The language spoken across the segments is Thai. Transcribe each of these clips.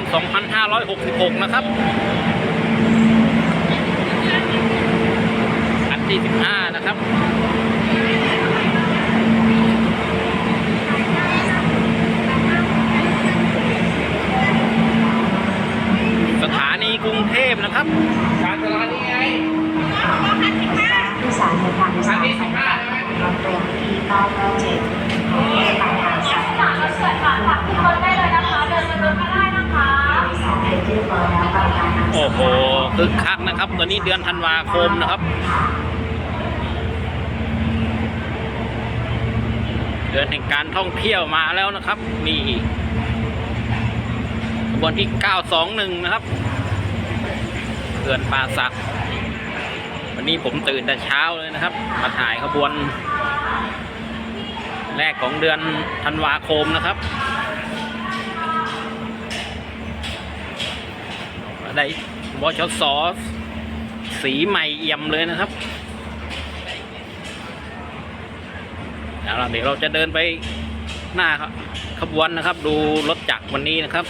ที่3ธันวาคม2566 นะครับคันที่15 นะครับสถานีกรุงเทพนะครับการจราจรไงผู้สารเดินทางสายไปกับรถเร็วที่997กรุงเทพปลายทางสายสามเกิดผ่านผักที่รถได้เลยนะคะเดิ คึกคักนะครับ ตอนนี้เดือนธันวาคมนะครับ เดือนแห่งการท่องเที่ยวมาแล้วนะครับนี่ขบวนที่ 921 นะครับเขื่อนป่าสัก วันนี้ผมตื่นแต่เช้าเลยนะครับ มาถ่ายขบวน แรกของเดือนธันวาคมนะครับได้ บชสสีใหม่เอี่ยมเลยนะครับเอาล่ะเดี๋ยวเราจะเดินไปหน้าขบวนนะครับ ดูรถจักรวันนี้นะครับ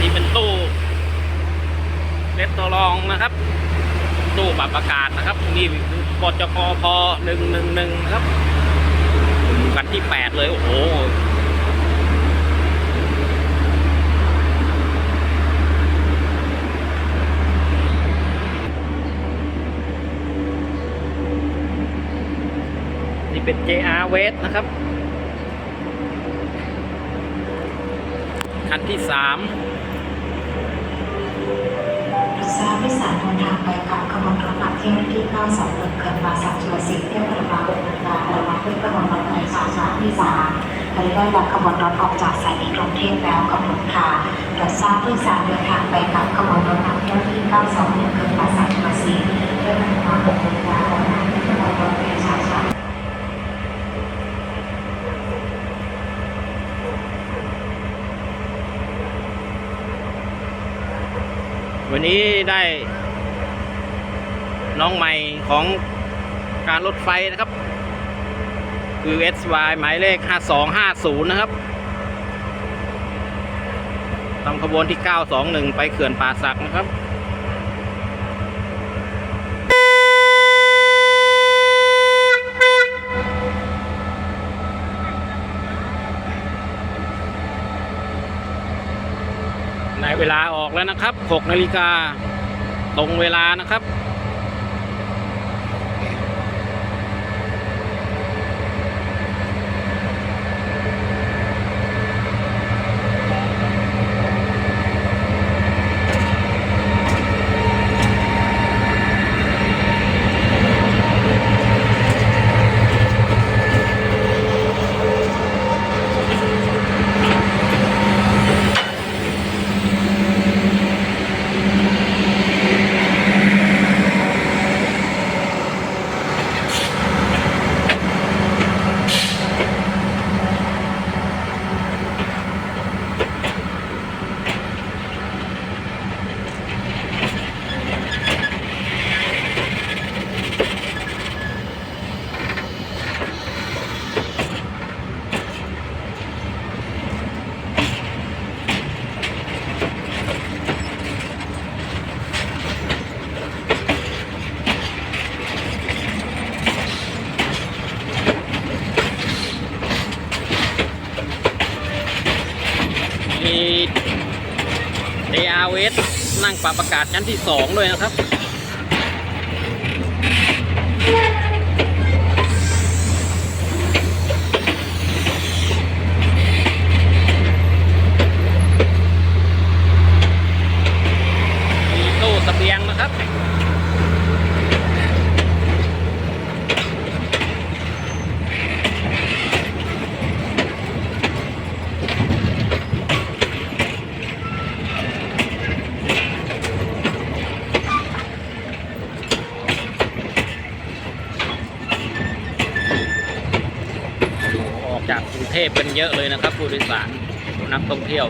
นี่เป็นตู้เรส ตอรองนะครับตู้ปรับอากาศนะครับนี่ปจกพหนึ่งหนึ่งหนึ่งครับกันที่แปดเลย โอ้โหนี่เป็น JR West นะครับ คันที่สาม ทราบผู้สารเดินทางไปกับขบวนรถหลักเที่ยวที่921เกิดมาสักชัวสิบเที่ยวเวลา6นาฬิการะวังขึ้นขบวนรถในสายสามที่สามบริได้รับขบวนรถออกจากสถานีกรุงเทพแล้วกำหนดค่ะโปรดทราบผู้สารเดินทางไปกับขบวนรถหลักเที่ยวที่921เกิดมาสักชัวสิบเที่ยวเวลา6นาฬิการะวังขึ้นขบวนรถในสายสาม วันนี้ได้น้องใหม่ของการรถไฟนะครับ คือ SY หมายเลข 5250 นะครับตามขบวนที่ 921 ไปเขื่อนป่าสักนะครับ ใน เวลาออกแล้วนะครับ6นาฬิกาตรงเวลานะครับ มี เ r เวสนั่งปรับอากาศชั้นที่สองด้วยนะครับ มีตู้เสบียงนะครับ เทพกันเยอะเลยนะครับผู้โดยสารนักท่องเที่ยว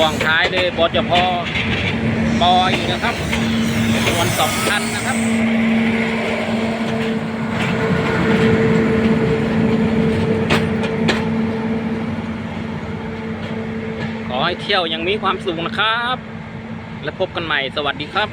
ห่วงท้ายด้วยบจพปออยู่นะครับจำนวนสองพันนะครับขอให้เที่ยวยังมีความสุขนะครับ และพบกันใหม่สวัสดีครับ